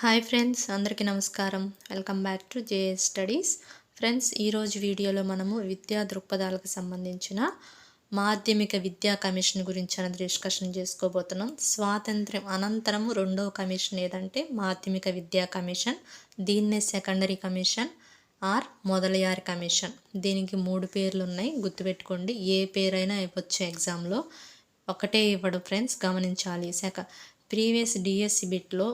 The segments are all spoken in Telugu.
హాయ్ ఫ్రెండ్స్ అందరికీ నమస్కారం. Welcome back to JS studies. Friends ఈరోజు వీడియోలో మనము విద్యా దృక్పథాలకు సంబంధించిన మాధ్యమిక విద్యా కమిషన్ గురించి అనేది డిస్కషన్ చేసుకోబోతున్నాం. స్వాతంత్ర్యం అనంతరము రెండవ కమిషన్ ఏదంటే మాధ్యమిక విద్యా కమిషన్ దీన్నే secondary commission or Mudaliar commission. దీనికి మూడు పేర్లు ఉన్నాయి గుర్తుపెట్టుకోండి. ఏ పేరైనా ఇవ్వచ్చు ఎగ్జామ్లో. ఒకటే ఇవ్వడు ఫ్రెండ్స్ గమనించాలి. సెక ప్రీవియస్ డిఎస్సి బిట్లో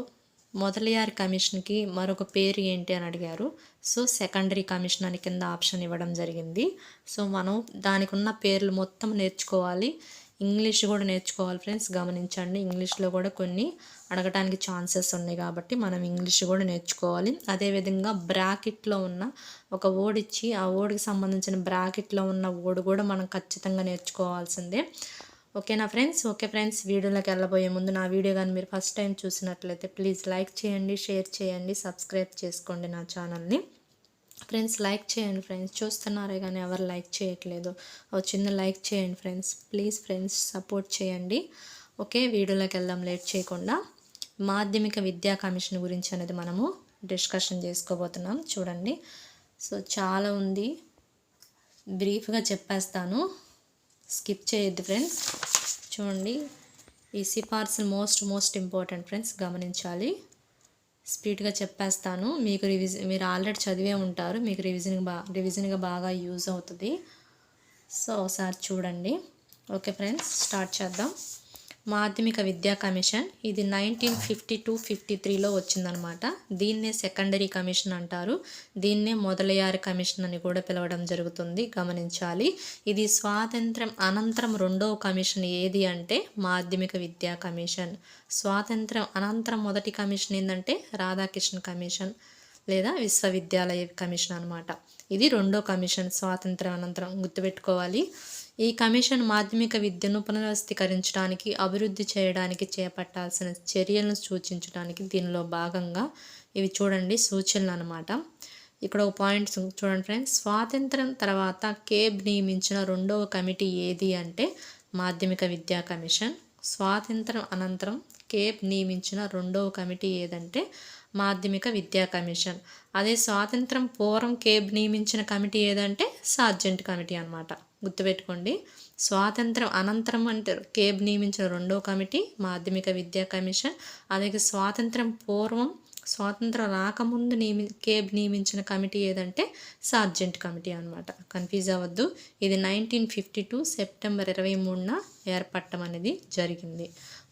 మొదలయారి కమిషన్కి మరొక పేరు ఏంటి అని అడిగారు. సో సెకండరీ కమిషన్ అని కింద ఆప్షన్ ఇవ్వడం జరిగింది. సో మనం దానికి ఉన్న పేర్లు మొత్తం నేర్చుకోవాలి. ఇంగ్లీష్ కూడా నేర్చుకోవాలి ఫ్రెండ్స్ గమనించండి. ఇంగ్లీష్లో కూడా కొన్ని అడగటానికి ఛాన్సెస్ ఉన్నాయి కాబట్టి మనం ఇంగ్లీష్ కూడా నేర్చుకోవాలి. అదేవిధంగా బ్రాకెట్లో ఉన్న ఒక ఓడిచ్చి ఆ ఓడికి సంబంధించిన బ్రాకెట్లో ఉన్న ఓడి కూడా మనం ఖచ్చితంగా నేర్చుకోవాల్సిందే. ఓకేనా ఫ్రెండ్స్? ఓకే ఫ్రెండ్స్ వీడియోలోకి వెళ్ళబోయే ముందు నా వీడియో కానీ మీరు ఫస్ట్ టైం చూసినట్లయితే ప్లీజ్ లైక్ చేయండి షేర్ చేయండి సబ్స్క్రైబ్ చేసుకోండి నా ఛానల్ని. ఫ్రెండ్స్ లైక్ చేయండి ఫ్రెండ్స్. చూస్తున్నారే కానీ ఎవరు లైక్ చేయట్లేదు. ఓ చిన్న లైక్ చేయండి ఫ్రెండ్స్. ప్లీజ్ ఫ్రెండ్స్ సపోర్ట్ చేయండి. ఓకే వీడియోలోకి వెళ్దాం. లేట్ చేయకుండా మాధ్యమిక విద్యా కమిషన్ గురించి అనేది మనము డిస్కషన్ చేసుకోబోతున్నాం. చూడండి. సో చాలా ఉంది. బ్రీఫ్గా చెప్పేస్తాను. స్కిప్ చేయొద్దు ఫ్రెండ్స్. చూడండి ఈ సిఫార్సులు మోస్ట్ మోస్ట్ ఇంపార్టెంట్ ఫ్రెండ్స్ గమనించాలి. స్పీడ్గా చెప్పేస్తాను. మీకు రివిజ మీరు ఆల్రెడీ చదివే ఉంటారు. మీకు రివిజన్ బా రివిజన్గా బాగా యూజ్ అవుతుంది. సో ఒకసారి చూడండి. ఓకే ఫ్రెండ్స్ స్టార్ట్ చేద్దాం. మాధ్యమిక విద్యా కమిషన్. ఇది నైన్టీన్ ఫిఫ్టీ టూ ఫిఫ్టీ త్రీలో వచ్చిందనమాట దీన్నే సెకండరీ కమిషన్ అంటారు. దీన్నే మొదలయ్యారి కమిషన్ అని కూడా పిలవడం జరుగుతుంది. గమనించాలి. ఇది స్వాతంత్రం అనంతరం రెండవ కమిషన్ ఏది అంటే మాధ్యమిక విద్యా కమిషన్. స్వాతంత్రం అనంతరం మొదటి కమిషన్ ఏంటంటే రాధాకృష్ణ కమిషన్ లేదా విశ్వవిద్యాలయ కమిషన్ అనమాట ఇది రెండో కమిషన్. స్వాతంత్రం అనంతరం గుర్తుపెట్టుకోవాలి. ఈ కమిషన్ మాధ్యమిక విద్యను పునర్వస్థీకరించడానికి అభివృద్ధి చేయడానికి చేపట్టాల్సిన చర్యలను సూచించడానికి దీనిలో భాగంగా ఇవి చూడండి సూచనలు అనమాట ఇక్కడ ఒక పాయింట్ చూడండి ఫ్రెండ్స్. స్వాతంత్రం తర్వాత కేబ్ నియమించిన రెండవ కమిటీ ఏది అంటే మాధ్యమిక విద్యా కమిషన్. స్వాతంత్రం అనంతరం కేబ్ నియమించిన రెండవ కమిటీ ఏదంటే మాధ్యమిక విద్యా కమిషన్. అదే స్వాతంత్రం పూర్వం కేబ్ నియమించిన కమిటీ ఏదంటే సార్జెంట్ కమిటీ అనమాట గుర్తుపెట్టుకోండి. స్వాతంత్రం అనంతరం అంటే కేబ్ నియమించిన రెండో కమిటీ మాధ్యమిక విద్యా కమిషన్. అలాగే స్వాతంత్రం పూర్వం స్వాతంత్రం రాకముందు నియమి కేబ్ నియమించిన కమిటీ ఏదంటే సార్జెంట్ కమిటీ అనమాట కన్ఫ్యూజ్ అవ్వద్దు. ఇది నైన్టీన్ ఫిఫ్టీ టూ సెప్టెంబర్ ఇరవై మూడున ఏర్పడటం అనేది జరిగింది.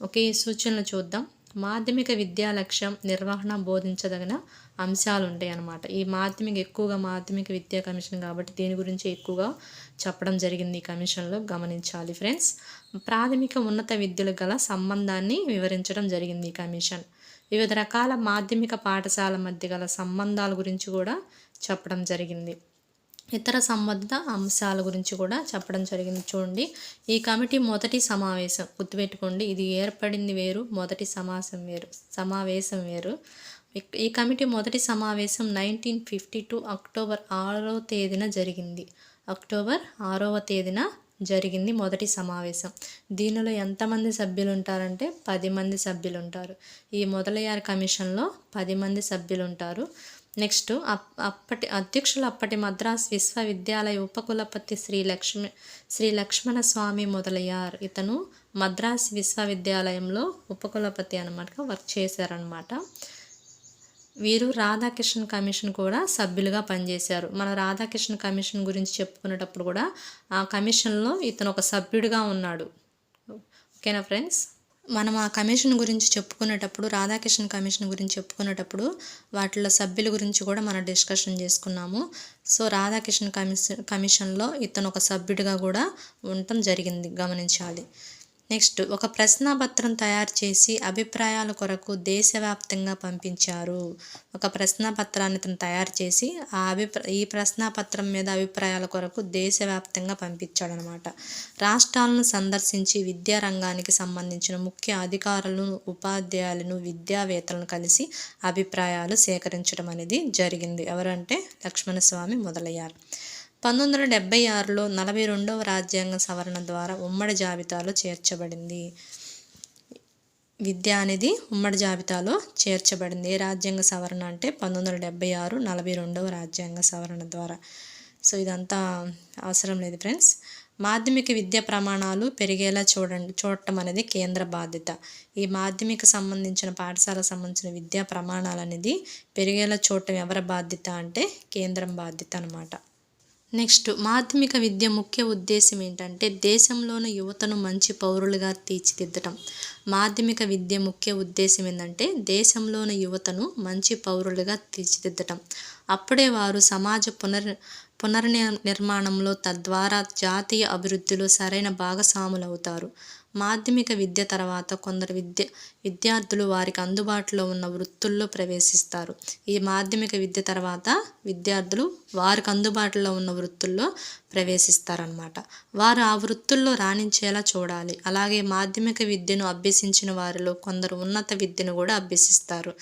ఓకే ఈ సూచనలు చూద్దాం. మాధ్యమిక విద్యా లక్ష్యం నిర్వహణ బోధించదగిన అంశాలు ఉంటాయి అన్నమాట ఈ మాధ్యమిక ఎక్కువగా మాధ్యమిక విద్యా కమిషన్ కాబట్టి దీని గురించి ఎక్కువగా చెప్పడం జరిగింది ఈ కమిషన్లో. గమనించాలి ఫ్రెండ్స్. ప్రాథమిక ఉన్నత విద్యలు గల సంబంధాన్ని వివరించడం జరిగింది ఈ కమిషన్. వివిధ రకాల మాధ్యమిక పాఠశాల మధ్య గల సంబంధాల గురించి కూడా చెప్పడం జరిగింది. ఇతర సంబంధిత అంశాల గురించి కూడా చెప్పడం జరిగింది. చూడండి. ఈ కమిటీ మొదటి సమావేశం. గుర్తుపెట్టుకోండి. ఇది ఏర్పడింది వేరు మొదటి సమావేశం వేరు సమావేశం వేరు. ఈ కమిటీ మొదటి సమావేశం నైన్టీన్ ఫిఫ్టీ టూ అక్టోబర్ ఆరవ తేదీన జరిగింది. అక్టోబర్ ఆరవ తేదీన జరిగింది మొదటి సమావేశం. దీనిలో ఎంతమంది సభ్యులు ఉంటారంటే పది మంది సభ్యులు ఉంటారు ఈ మొదలయ్యారు కమిషన్లో పది మంది సభ్యులు ఉంటారు నెక్స్ట్ అప్పటి అధ్యక్షులు అప్పటి మద్రాస్ విశ్వవిద్యాలయ ఉపకులపతి శ్రీ లక్ష్మి శ్రీ లక్ష్మణ స్వామి మొదలయ్యారు. ఇతను మద్రాస్ విశ్వవిద్యాలయంలో ఉపకులపతి అనమాట వర్క్ చేశారనమాట వీరు రాధాకృష్ణ కమిషన్ కూడా సభ్యులుగా పనిచేశారు. మన రాధాకృష్ణ కమిషన్ గురించి చెప్పుకునేటప్పుడు కూడా ఆ కమిషన్లో ఇతను ఒక సభ్యుడిగా ఉన్నాడు. ఓకేనా ఫ్రెండ్స్? మనం ఆ కమిషన్ గురించి చెప్పుకునేటప్పుడు రాధాకృష్ణ కమిషన్ గురించి చెప్పుకునేటప్పుడు వాటిలో సభ్యుల గురించి కూడా మనం డిస్కషన్ చేసుకున్నాము. సో రాధాకృష్ణ కమిషన్ కమిషన్లో ఇతను ఒక సభ్యుడిగా కూడా ఉండటం జరిగింది గమనించాలి. నెక్స్ట్ ఒక ప్రశ్నపత్రం తయారు చేసి అభిప్రాయాల కొరకు దేశవ్యాప్తంగా పంపించారు. ఒక ప్రశ్నపత్రాన్ని తను తయారు చేసి ఆ అభిప్రా ఈ ప్రశ్నపత్రం మీద అభిప్రాయాల కొరకు దేశవ్యాప్తంగా పంపించాడనమాట రాష్ట్రాలను సందర్శించి విద్యారంగానికి సంబంధించిన ముఖ్య అధికారులను ఉపాధ్యాయులను విద్యావేత్తలను కలిసి అభిప్రాయాలు సేకరించడం అనేది జరిగింది. ఎవరంటే లక్ష్మణస్వామి మొదలయ్యారు. పంతొమ్మిది వందల డెబ్బై ఆరులో నలభై రెండవ రాజ్యాంగ సవరణ ద్వారా ఉమ్మడి జాబితాలో చేర్చబడింది. విద్య అనేది ఉమ్మడి జాబితాలో చేర్చబడింది. ఏ రాజ్యాంగ సవరణ అంటే పంతొమ్మిది వందల డెబ్బై ఆరు నలభై రెండవ రాజ్యాంగ సవరణ ద్వారా. సో ఇదంతా అవసరం లేదు ఫ్రెండ్స్. మాధ్యమిక విద్య ప్రమాణాలు పెరిగేలా చూడండి చూడటం అనేది కేంద్ర బాధ్యత. ఈ మాధ్యమిక సంబంధించిన పాఠశాలకు సంబంధించిన విద్యా ప్రమాణాలు అనేది పెరిగేలా చూడటం ఎవరి బాధ్యత అంటే కేంద్రం బాధ్యత అనమాట నెక్స్ట్ మాధ్యమిక విద్య ముఖ్య ఉద్దేశం ఏంటంటే దేశంలోని యువతను మంచి పౌరులుగా తీర్చిదిద్దటం. మాధ్యమిక విద్య ముఖ్య ఉద్దేశం ఏంటంటే దేశంలోని యువతను మంచి పౌరులుగా తీర్చిదిద్దటం. అప్పుడే వారు సమాజ పునర్ పునర్ని నిర్మాణంలో తద్వారా జాతీయ అభివృద్ధిలో సరైన భాగస్వాములు అవుతారు మాధ్యమిక విద్య తర్వాత కొందరు విద్య విద్యార్థులు వారికి అందుబాటులో ఉన్న వృత్తుల్లో ప్రవేశిస్తారు. ఈ మాధ్యమిక విద్య తర్వాత విద్యార్థులు వారికి అందుబాటులో ఉన్న వృత్తుల్లో ప్రవేశిస్తారనమాట వారు ఆ వృత్తుల్లో రాణించేలా చూడాలి. అలాగే మాధ్యమిక విద్యను అభ్యసించిన వారిలో కొందరు ఉన్నత విద్యను కూడా అభ్యసిస్తారు.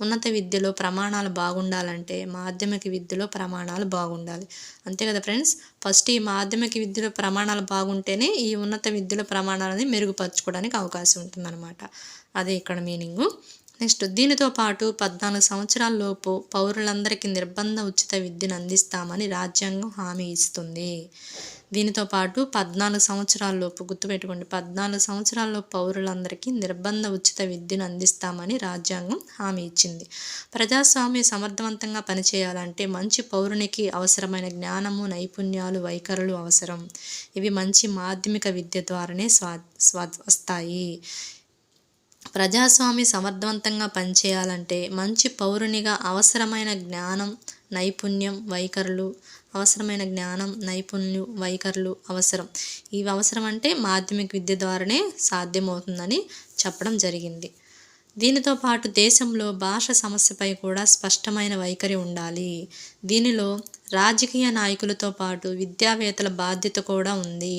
ఉన్నత విద్యలో ప్రమాణాలు బాగుండాలంటే మాధ్యమిక విద్యలో ప్రమాణాలు బాగుండాలి. అంతే కదా ఫ్రెండ్స్? ఫస్ట్ ఈ మాధ్యమిక విద్యలో ప్రమాణాలు బాగుంటేనే ఈ ఉన్నత విద్యలో ప్రమాణాలని మెరుగుపరచుకోవడానికి అవకాశం ఉంటుందన్నమాట. అదే ఇక్కడ మీనింగు. నెక్స్ట్ దీనితో పాటు పద్నాలుగు సంవత్సరాల్లోపు పౌరులందరికీ నిర్బంధ ఉచిత విద్యను అందిస్తామని రాజ్యాంగం హామీ ఇస్తుంది. దీనితో పాటు పద్నాలుగు సంవత్సరాల్లోపు గుర్తుపెట్టుకోండి పద్నాలుగు సంవత్సరాల్లో పౌరులందరికీ నిర్బంధ ఉచిత విద్యను అందిస్తామని రాజ్యాంగం హామీ ఇచ్చింది. ప్రజాస్వామ్య సమర్థవంతంగా పనిచేయాలంటే మంచి పౌరునికి అవసరమైన జ్ఞానము నైపుణ్యాలు వైఖరులు అవసరం. ఇవి మంచి మాధ్యమిక విద్య ద్వారానే స్వా స్వా వస్తాయి. ప్రజాస్వామ్య సమర్థవంతంగా పనిచేయాలంటే మంచి పౌరునిగా అవసరమైన జ్ఞానం నైపుణ్యం వైఖరులు అవసరమైన జ్ఞానం నైపుణ్యం వైఖరులు అవసరం. ఇవి అవసరం అంటే మాధ్యమిక విద్య ద్వారానే సాధ్యమవుతుందని చెప్పడం జరిగింది. దీనితో పాటు దేశంలో భాష సమస్యపై కూడా స్పష్టమైన వైఖరి ఉండాలి. దీనిలో రాజకీయ నాయకులతో పాటు విద్యావేత్తల బాధ్యత కూడా ఉంది.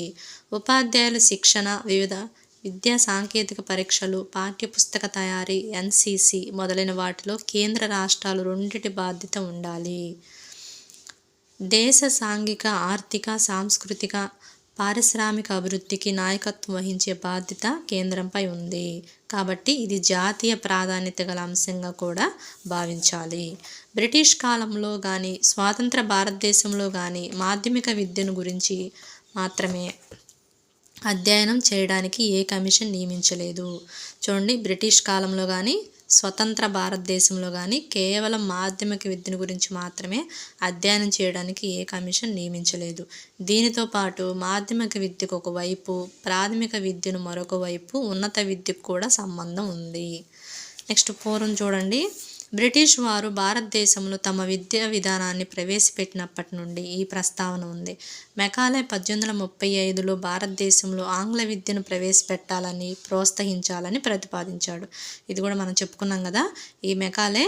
ఉపాధ్యాయుల శిక్షణ వివిధ విద్యా సాంకేతిక పరీక్షలు పాఠ్యపుస్తక తయారీ ఎన్సిసి మొదలైన వాటిలో కేంద్ర రాష్ట్రాలు రెండిటి బాధ్యత ఉండాలి. దేశ సాంఘిక ఆర్థిక సాంస్కృతిక పారిశ్రామిక అభివృద్ధికి నాయకత్వం వహించే బాధ్యత కేంద్రంపై ఉంది. కాబట్టి ఇది జాతీయ ప్రాధాన్యత గల అంశంగా కూడా భావించాలి. బ్రిటిష్ కాలంలో కానీ స్వాతంత్ర భారతదేశంలో కానీ మాధ్యమిక విద్యను గురించి మాత్రమే అధ్యయనం చేయడానికి ఏ కమిషన్ నియమించలేదు. చూడండి బ్రిటిష్ కాలంలో కానీ స్వతంత్ర భారతదేశంలో కానీ కేవలం మాధ్యమిక విద్యను గురించి మాత్రమే అధ్యయనం చేయడానికి ఏ కమిషన్ నియమించలేదు. దీనితో పాటు మాధ్యమిక విద్యకు ఒకవైపు ప్రాథమిక విద్యను మరొక వైపు ఉన్నత విద్యకు కూడా సంబంధం ఉంది. నెక్స్ట్ పూర్వం చూడండి. బ్రిటిష్ వారు భారతదేశంలో తమ విద్యా విధానాన్ని ప్రవేశపెట్టినప్పటి నుండి ఈ ప్రస్తావన ఉంది. మెకాలే పద్దెనిమిది వందల ముప్పై ఐదులో భారతదేశంలో ఆంగ్ల విద్యను ప్రవేశపెట్టాలని ప్రోత్సహించాలని ప్రతిపాదించాడు. ఇది కూడా మనం చెప్పుకున్నాం కదా ఈ మెకాలే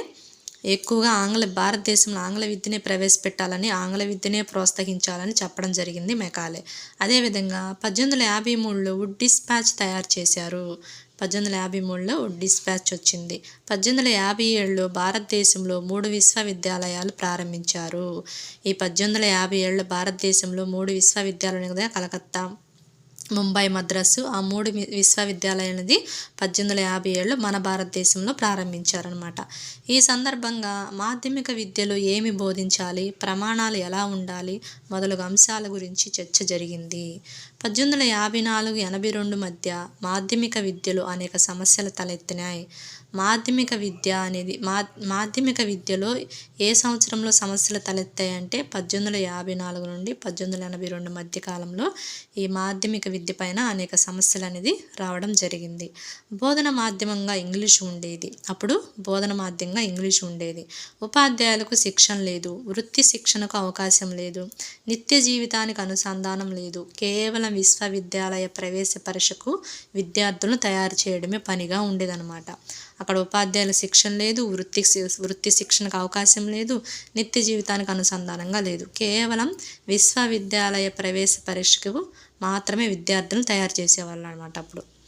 ఎక్కువగా ఆంగ్ల భారతదేశంలో ఆంగ్ల విద్యనే ప్రవేశపెట్టాలని ఆంగ్ల విద్యనే ప్రోత్సహించాలని చెప్పడం జరిగింది మెకాలే అదేవిధంగా పద్దెనిమిది వందల యాభై మూడులో వుడ్ డిస్పాచ్ తయారు చేశారు. పద్దెనిమిది వందల యాభై మూడులో డిస్పాచ్ వచ్చింది. పద్దెనిమిది వందల యాభై ఏడులో భారతదేశంలో మూడు విశ్వవిద్యాలయాలు ప్రారంభించారు. ఈ పద్దెనిమిది వందల యాభై ఏడులో భారతదేశంలో మూడు విశ్వవిద్యాలయాలు కదా కలకత్తా ముంబై మద్రాసు. ఆ మూడు విశ్వవిద్యాలయాలది పద్దెనిమిది వందల యాభై ఏళ్ళు మన భారతదేశంలో ప్రారంభించారనమాట ఈ సందర్భంగా మాధ్యమిక విద్యలో ఏమి బోధించాలి ప్రమాణాలు ఎలా ఉండాలి మొదలగు అంశాల గురించి చర్చ జరిగింది. పద్దెనిమిది వందల యాభై నాలుగు ఎనభై రెండు మధ్య మాధ్యమిక విద్యలో అనేక సమస్యలు తలెత్తినాయి. మాధ్యమిక విద్య అనేది మా మాధ్యమిక విద్యలో ఏ సంవత్సరంలో సమస్యలు తలెత్తాయంటే పద్దెనిమిది వందల యాభై నాలుగు నుండి పద్దెనిమిది వందల ఎనభై రెండు మధ్య కాలంలో ఈ మాధ్యమిక విద్య పైన అనేక సమస్యలు అనేది రావడం జరిగింది. బోధన మాధ్యమంగా ఇంగ్లీష్ ఉండేది. అప్పుడు బోధన మాధ్యమంగా ఇంగ్లీష్ ఉండేది. ఉపాధ్యాయులకు శిక్షణ లేదు. వృత్తి శిక్షణకు అవకాశం లేదు. నిత్య జీవితానికి అనుసంధానం లేదు. కేవలం విశ్వవిద్యాలయ ప్రవేశ పరీక్షకు విద్యార్థులను తయారు చేయడమే పనిగా ఉండేదన్నమాట. అక్కడ ఉపాధ్యాయుల శిక్షణ లేదు వృత్తి వృత్తి శిక్షణకు అవకాశం లేదు నిత్య జీవితానికి అనుసంధానంగా లేదు. కేవలం విశ్వవిద్యాలయ ప్రవేశ పరీక్షకు మాత్రమే విద్యార్థులను తయారు చేసేవాళ్ళు అనమాట అప్పుడు.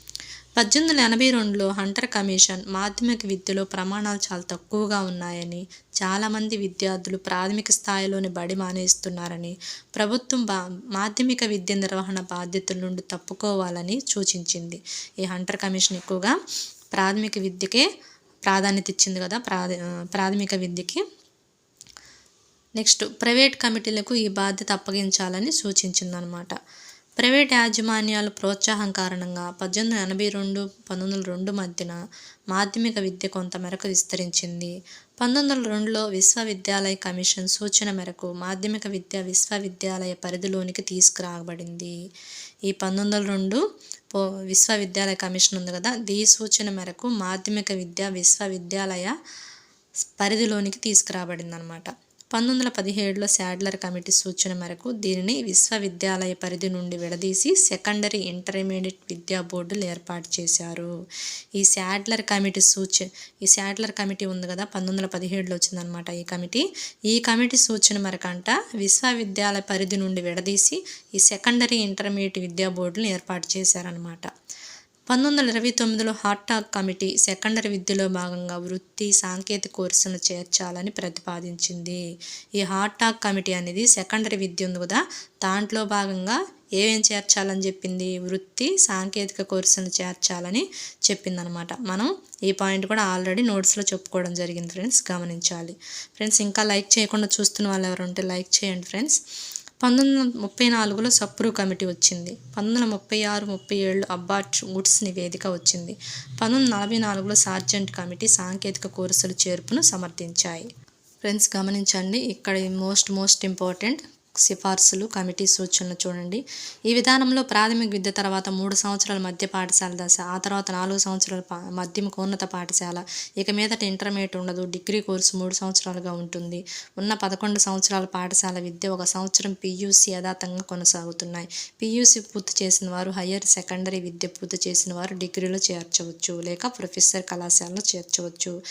పద్దెనిమిది వందల ఎనభై రెండులో హంటర్ కమిషన్ మాధ్యమిక విద్యలో ప్రమాణాలు చాలా తక్కువగా ఉన్నాయని చాలామంది విద్యార్థులు ప్రాథమిక స్థాయిలోని బడి మానేస్తున్నారని ప్రభుత్వం బా మాధ్యమిక విద్య నిర్వహణ బాధ్యతల నుండి తప్పుకోవాలని సూచించింది. ఈ హంటర్ కమిషన్ ఎక్కువగా ప్రాథమిక విద్యకే ప్రాధాన్యత ఇచ్చింది కదా ప్రాథ ప్రాథమిక విద్యకి. నెక్స్ట్ ప్రైవేట్ కమిటీలకు ఈ బాధ్యత అప్పగించాలని సూచించిందనమాట ప్రైవేట్ యాజమాన్యాల ప్రోత్సాహం కారణంగా పద్దెనిమిది వందల ఎనభై రెండు పంతొమ్మిది వందల రెండు మధ్యన మాధ్యమిక విద్య కొంత మేరకు విస్తరించింది. పంతొమ్మిది వందల రెండులో విశ్వవిద్యాలయ కమిషన్ సూచన మేరకు మాధ్యమిక విద్య విశ్వవిద్యాలయ పరిధిలోనికి తీసుకురాబడింది. ఈ పంతొమ్మిది వందల రెండు పో విశ్వవిద్యాలయ కమిషన్ ఉంది కదా దీని సూచన మేరకు మాధ్యమిక విద్య విశ్వవిద్యాలయ పరిధిలోనికి తీసుకురాబడింది అనమాట పంతొమ్మిది వందల పదిహేడులో శాడ్లర్ కమిటీ సూచన మేరకు దీనిని విశ్వవిద్యాలయ పరిధి నుండి విడదీసి సెకండరీ ఇంటర్మీడియట్ విద్యా బోర్డులు ఏర్పాటు చేశారు. ఈ శాడ్లర్ కమిటీ సూచ ఈ శాడ్లర్ కమిటీ ఉంది కదా పంతొమ్మిది వందల పదిహేడులో వచ్చిందనమాట ఈ కమిటీ. ఈ కమిటీ సూచన మేరకంట విశ్వవిద్యాలయ పరిధి నుండి విడదీసి ఈ సెకండరీ ఇంటర్మీడియట్ విద్యా బోర్డులు ఏర్పాటు చేశారనమాట పంతొమ్మిది వందల ఇరవై తొమ్మిదిలో హాట్ టాక్ కమిటీ సెకండరీ విద్యలో భాగంగా వృత్తి సాంకేతిక కోర్సును చేర్చాలని ప్రతిపాదించింది. ఈ హాట్ టాక్ కమిటీ అనేది సెకండరీ విద్య ఉంది కదా దాంట్లో భాగంగా ఏమేం చేర్చాలని చెప్పింది? వృత్తి సాంకేతిక కోర్సును చేర్చాలని చెప్పిందనమాట మనం ఈ పాయింట్ కూడా ఆల్రెడీ నోట్స్లో చెప్పుకోవడం జరిగింది ఫ్రెండ్స్ గమనించాలి. ఫ్రెండ్స్ ఇంకా లైక్ చేయకుండా చూస్తున్న వాళ్ళు ఎవరు ఉంటే లైక్ చేయండి ఫ్రెండ్స్. పంతొమ్మిది వందల ముప్పై నాలుగులో సప్రూ కమిటీ వచ్చింది. పంతొమ్మిది వందల ముప్పై ఆరు ముప్పై ఏళ్ళు అబ్బాట్ వుడ్స్ నివేదిక వచ్చింది. పంతొమ్మిది వందల నలభై నాలుగులో సార్జెంట్ కమిటీ సాంకేతిక కోర్సుల చేర్పును సమర్థించాయి. ఫ్రెండ్స్ గమనించండి ఇక్కడ మోస్ట్ మోస్ట్ ఇంపార్టెంట్ సిఫార్సులు కమిటీ సూచనలు చూడండి. ఈ విధానంలో ప్రాథమిక విద్య తర్వాత మూడు సంవత్సరాల మధ్య పాఠశాల దశ ఆ తర్వాత నాలుగు సంవత్సరాల పా ఉన్నత పాఠశాల. ఇక మీదట ఇంటర్మీడియట్ ఉండదు డిగ్రీ కోర్సు మూడు సంవత్సరాలుగా ఉంటుంది. ఉన్న పదకొండు సంవత్సరాల పాఠశాల విద్య ఒక సంవత్సరం పియూసీ యథాతంగా కొనసాగుతున్నాయి. పియూసీ పూర్తి చేసిన వారు హయ్యర్ సెకండరీ విద్య పూర్తి చేసిన వారు డిగ్రీలో చేర్చవచ్చు లేక ప్రొఫెసర్ కళాశాలలో చేర్చవచ్చు.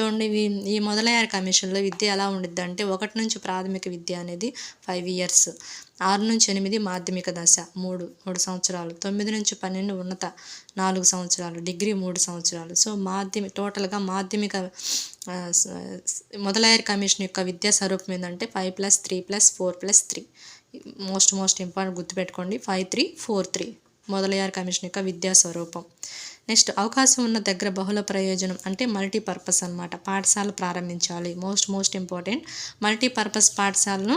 చూడండి ఈ- ఈ మొదలయ్యారు కమిషన్లో. విద్య ఎలా ఉండిద్ది అంటే ఒకటి నుంచి ప్రాథమిక విద్య అనేది ఫైవ్ ఇయర్స్ ఇయర్స్. ఆరు నుంచి ఎనిమిది మాధ్యమిక దశ మూడు మూడు సంవత్సరాలు తొమ్మిది నుంచి పన్నెండు ఉన్నత నాలుగు సంవత్సరాలు డిగ్రీ మూడు సంవత్సరాలు. సో మాధ్యమిక టోటల్గా మాధ్యమిక మొదలయ్యారు కమిషన్ యొక్క విద్యా స్వరూపం ఏంటంటే five plus three plus four plus three. Most most important గుర్తుపెట్టుకోండి five three four three Mudaliar commission యొక్క విద్యా స్వరూపం. నెక్స్ట్ అవకాశం ఉన్న దగ్గర బహుళ ప్రయోజనం అంటే మల్టీపర్పస్ అన్నమాట పాఠశాల ప్రారంభించాలి. మోస్ట్ మోస్ట్ ఇంపార్టెంట్ మల్టీపర్పస్ పాఠశాలను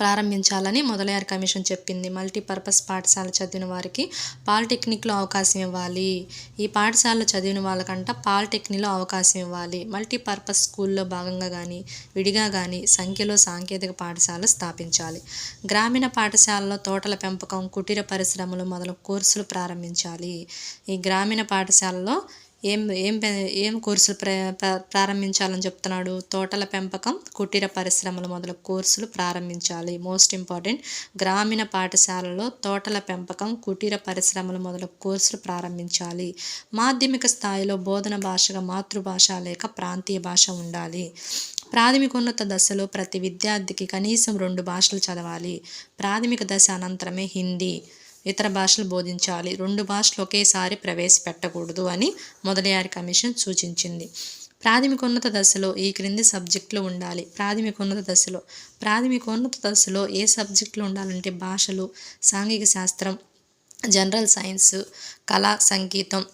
ప్రారంభించాలని మొదలయ్యారు కమిషన్ చెప్పింది. మల్టీపర్పస్ పాఠశాల చదివిన వారికి పాలిటెక్నిక్లో అవకాశం ఇవ్వాలి. ఈ పాఠశాలలో చదివిన వాళ్ళకంట పాలిటెక్నిక్లో అవకాశం ఇవ్వాలి. మల్టీపర్పస్ స్కూల్లో భాగంగా కానీ విడిగా కానీ సంఖ్యలో సాంకేతిక పాఠశాలలు స్థాపించాలి. గ్రామీణ పాఠశాలలో తోటల పెంపకం కుటీర పరిశ్రమలు మొదలు కోర్సులు ప్రారంభించాలి. ఈ గ్రామీణ పాఠశాలలో ఏం ఏం పె- ఏం కోర్సులు ప్ర ప్రారంభించాలని చెప్తున్నాడు? తోటల పెంపకం కుటీర పరిశ్రమలు మొదలు కోర్సులు ప్రారంభించాలి. మోస్ట్ ఇంపార్టెంట్ గ్రామీణ పాఠశాలలో తోటల పెంపకం కుటీర పరిశ్రమలు మొదలు కోర్సులు ప్రారంభించాలి. మాధ్యమిక స్థాయిలో బోధన భాషగా మాతృభాష లేక ప్రాంతీయ భాష ఉండాలి. ప్రాథమికోన్నత దశలో ప్రతి విద్యార్థికి కనీసం రెండు భాషలు చదవాలి. ప్రాథమిక దశ అనంతరమే హిందీ. ఇతర భాషలు బోధించాలి. రెండు భాషలు ఒకేసారి ప్రవేశపెట్టకూడదు అని మొదలయారి కమిషన్ సూచించింది. ప్రాథమికోన్నత దశలో ఈ క్రింది సబ్జెక్టులు ఉండాలి. ప్రాథమికోన్నత దశలో. ప్రాథమికోన్నత దశలో ఏ సబ్జెక్టులు ఉండాలంటే భాషలు సాంఘిక శాస్త్రం జనరల్ సైన్స్ కళా సంగీతం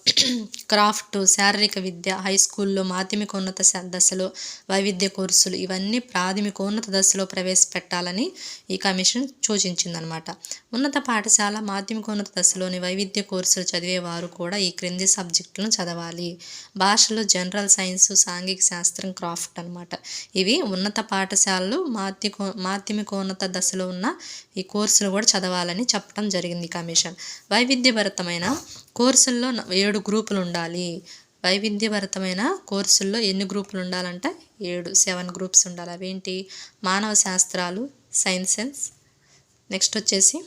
క్రాఫ్ట్ శారీరక విద్య హై స్కూల్లో మాధ్యమికోన్నత శ- దశలో వైవిధ్య కోర్సులు ఇవన్నీ ప్రాథమికోన్నత దశలో ప్రవేశపెట్టాలని ఈ కమిషన్ సూచించిందనమాట. ఉన్నత పాఠశాల మాధ్యమికోన్నత దశలోని వైవిధ్య కోర్సులు చదివేవారు కూడా ఈ క్రింది సబ్జెక్టులను చదవాలి. భాషలో జనరల్ సైన్స్ సాంఘిక శాస్త్రం క్రాఫ్ట్ అనమాట. ఇవి ఉన్నత పాఠశాలలు మాధ్యకో మాధ్యమికోన్నత దశలో ఉన్న ఈ కోర్సులు కూడా చదవాలని చెప్పడం జరిగింది కమిషన్. వైవిధ్యభరితమైన కోర్సుల్లో ఏడు గ్రూపులు ఉండాలి వైవిధ్యభరితమైన కోర్సుల్లో ఎన్ని గ్రూపులు ఉండాలంటే ఏడు సెవెన్ గ్రూప్స్ ఉండాలి. అవేంటి? మానవ శాస్త్రాలు సైన్సెస్ నెక్స్ట్ వచ్చేసి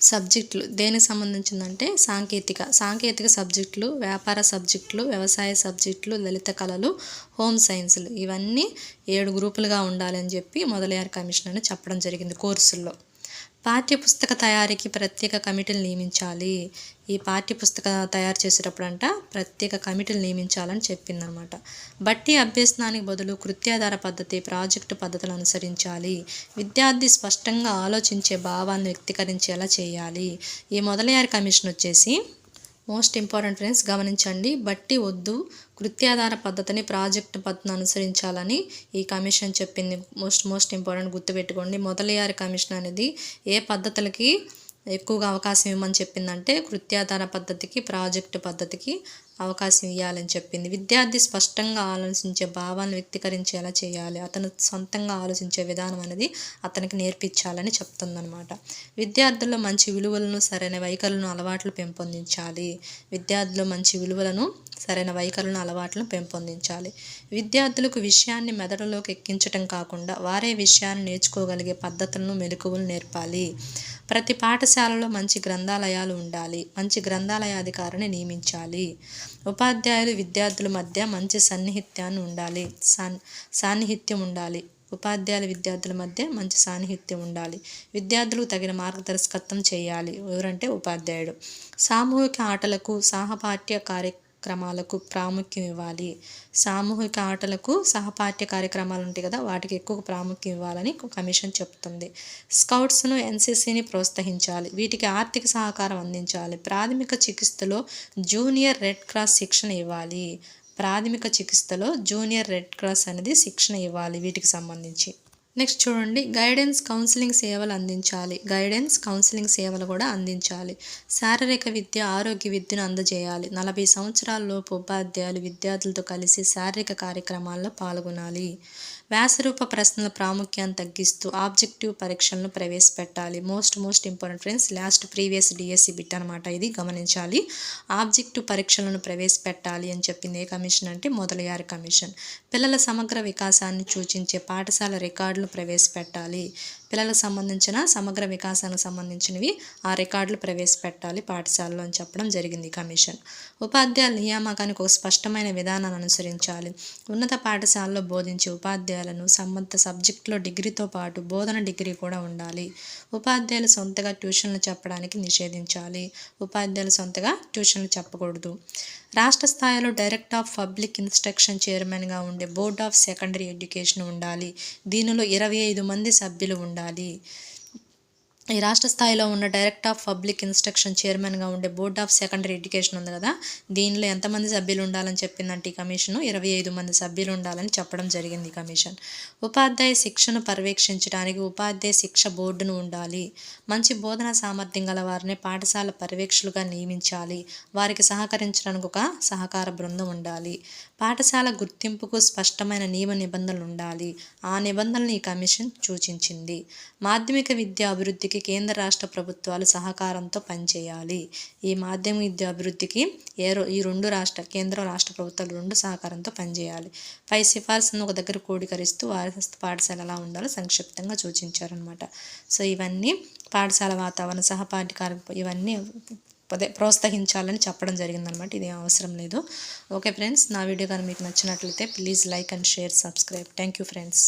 సబ్జెక్టులు. దేనికి సంబంధించిందంటే సాంకేతిక సాంకేతిక సబ్జెక్టులు వ్యాపార సబ్జెక్టులు వ్యవసాయ సబ్జెక్టులు లలిత కళలు హోమ్ సైన్సులు. ఇవన్నీ ఏడు గ్రూపులుగా ఉండాలని చెప్పి మొదలయ్యారు కమిషన్ అని చెప్పడం జరిగింది కోర్సుల్లో. పాఠ్యపుస్తక తయారీకి ప్రత్యేక కమిటీలు నియమించాలి. ఈ పాఠ్యపుస్తక తయారు చేసేటప్పుడు అంట ప్రత్యేక కమిటీలు నియమించాలని చెప్పిందనమాట. బట్టి అభ్యసనానికి బదులు కృత్యాధార పద్ధతి ప్రాజెక్టు పద్ధతులు అనుసరించాలి. విద్యార్థి స్పష్టంగా ఆలోచించే భావాన్ని వ్యక్తీకరించేలా చేయాలి. ఈ మొదలయ్యారి కమిషన్ వచ్చేసి మోస్ట్ ఇంపార్టెంట్ ఫ్రెండ్స్ గమనించండి. బట్టి వద్దు. కృత్యాధార పద్ధతిని ప్రాజెక్ట్ పద్ధతిని అనుసరించాలని ఈ కమిషన్ చెప్పింది. మోస్ట్ మోస్ట్ ఇంపార్టెంట్ గుర్తుపెట్టుకోండి. మొదలయ్యారి కమిషన్ అనేది ఏ పద్ధతులకి ఎక్కువగా అవకాశం ఇవ్వమని చెప్పిందంటే కృత్యాధార పద్ధతికి ప్రాజెక్టు పద్ధతికి అవకాశం ఇవ్వాలని చెప్పింది. విద్యార్థి స్పష్టంగా ఆలోచించే భావాలను వ్యక్తీకరించేలా చేయాలి. అతను సొంతంగా ఆలోచించే విధానం అనేది అతనికి నేర్పించాలని చెప్తుందనమాట విద్యార్థుల్లో మంచి విలువలను సరైన వైఖరులను అలవాట్లు పెంపొందించాలి. విద్యార్థులు మంచి విలువలను సరైన వైఖరులను అలవాట్లను పెంపొందించాలి. విద్యార్థులకు విషయాన్ని మెదడులోకి ఎక్కించటం కాకుండా వారే విషయాన్ని నేర్చుకోగలిగే పద్ధతులను మెలకువలు నేర్పాలి. ప్రతి పాఠశాలలో మంచి గ్రంథాలయాలు ఉండాలి. మంచి గ్రంథాలయాధికారిని నియమించాలి. ఉపాధ్యాయులు విద్యార్థుల మధ్య మంచి సన్నిహిత్యాన్ని ఉండాలి. సన్ సాన్నిహిత్యం ఉండాలి. ఉపాధ్యాయుల విద్యార్థుల మధ్య మంచి సాన్నిహిత్యం ఉండాలి. విద్యార్థులకు తగిన మార్గదర్శకత్వం చేయాలి. ఎవరంటే ఉపాధ్యాయుడు. సామూహిక ఆటలకు సహపాఠ్య కార్య కార్యక్రమాలకు ప్రాముఖ్యం ఇవ్వాలి. సామూహిక ఆటలకు సహపాఠ్య కార్యక్రమాలు ఉంటాయి కదా వాటికి ఎక్కువ ప్రాముఖ్యం ఇవ్వాలని కమిషన్ చెప్తుంది. స్కౌట్స్ను ఎన్సీసీని ప్రోత్సహించాలి. వీటికి ఆర్థిక సహకారం అందించాలి. ప్రాథమిక చికిత్సలో జూనియర్ రెడ్ క్రాస్ శిక్షణ ఇవ్వాలి. ప్రాథమిక చికిత్సలో జూనియర్ రెడ్ క్రాస్ అనేది శిక్షణ ఇవ్వాలి వీటికి సంబంధించి. నెక్స్ట్ చూడండి గైడెన్స్ కౌన్సిలింగ్ సేవలు అందించాలి. గైడెన్స్ కౌన్సిలింగ్ సేవలు కూడా అందించాలి. శారీరక విద్య ఆరోగ్య విద్యను అందజేయాలి. నలభై సంవత్సరాలలోపు ఉపాధ్యాయులు విద్యార్థులతో కలిసి శారీరక కార్యక్రమాల్లో పాల్గొనాలి. వ్యాసరూప ప్రశ్నల ప్రాముఖ్యాన్ని తగ్గిస్తూ ఆబ్జెక్టివ్ పరీక్షలను ప్రవేశపెట్టాలి. Most most important friends last previous DSC bit అనమాట ఇది. గమనించాలి. ఆబ్జెక్టివ్ పరీక్షలను ప్రవేశపెట్టాలి అని చెప్పింది ఏ కమిషన్ అంటే మొదలయ్యారి కమిషన్. పిల్లల సమగ్ర వికాసాన్ని సూచించే పాఠశాల రికార్డులు ప్రవేశపెట్టాలి. పిల్లలకు సంబంధించిన సమగ్ర వికాసానికి సంబంధించినవి ఆ రికార్డులు ప్రవేశపెట్టాలి పాఠశాలలో అని చెప్పడం జరిగింది కమిషన్. ఉపాధ్యాయుల నియామకానికి ఒక స్పష్టమైన విధానాన్ని అనుసరించాలి. ఉన్నత పాఠశాలలో బోధించే ఉపాధ్యాయులను సంబంధిత సబ్జెక్టులో డిగ్రీతో పాటు బోధన డిగ్రీ కూడా ఉండాలి. ఉపాధ్యాయులు సొంతగా ట్యూషన్లు చెప్పడానికి నిషేధించాలి. ఉపాధ్యాయులు సొంతగా ట్యూషన్లు చెప్పకూడదు. రాష్ట్ర స్థాయిలో డైరెక్ట్ ఆఫ్ పబ్లిక్ ఇన్స్ట్రక్షన్ చైర్మన్గా ఉండే బోర్డ్ ఆఫ్ సెకండరీ ఎడ్యుకేషన్ ఉండాలి. దీనిలో ఇరవై ఐదు మంది సభ్యులు ఉండాలి. 哪里？ఈ రాష్ట్ర స్థాయిలో ఉన్న డైరెక్టర్ ఆఫ్ పబ్లిక్ ఇన్స్ట్రక్షన్ చైర్మన్గా ఉండే బోర్డ్ ఆఫ్ సెకండరీ ఎడ్యుకేషన్ ఉంది కదా దీనిలో ఎంతమంది సభ్యులు ఉండాలని చెప్పిందంటే ఈ కమిషన్? ఇరవై ఐదు మంది సభ్యులు ఉండాలని చెప్పడం జరిగింది ఈ కమిషన్. ఉపాధ్యాయ శిక్షను పర్యవేక్షించడానికి ఉపాధ్యాయ శిక్ష బోర్డును ఉండాలి. మంచి బోధన సామర్థ్యం గల వారిని పాఠశాల పర్యవేక్షకులుగా నియమించాలి. వారికి సహకరించడానికి ఒక సహకార బృందం ఉండాలి. పాఠశాల గుర్తింపుకు స్పష్టమైన నియమ నిబంధనలు ఉండాలి. ఆ నిబంధనలు ఈ కమిషన్ సూచించింది. మాధ్యమిక విద్య అభివృద్ధికి కేంద్ర రాష్ట్ర ప్రభుత్వాలు సహకారంతో పనిచేయాలి. ఈ మాధ్యమ విద్య అభివృద్ధికి ఏ ఈ రెండు రాష్ట్ర కేంద్ర రాష్ట్ర ప్రభుత్వాలు రెండు సహకారంతో పనిచేయాలి. పై సిఫార్సును ఒక దగ్గర కూడీకరిస్తూ వారసత్వ పాఠశాల ఎలా ఉండాలో సంక్షిప్తంగా సూచించారనమాట సో ఇవన్నీ పాఠశాల వాతావరణ సహపాఠి కార్య ఇవన్నీ అదే ప్రోత్సహించాలని చెప్పడం జరిగిందనమాట ఇది అవసరం లేదు. ఓకే ఫ్రెండ్స్ నా వీడియో కానీ మీకు నచ్చినట్లయితే please like and share subscribe. Thank you friends.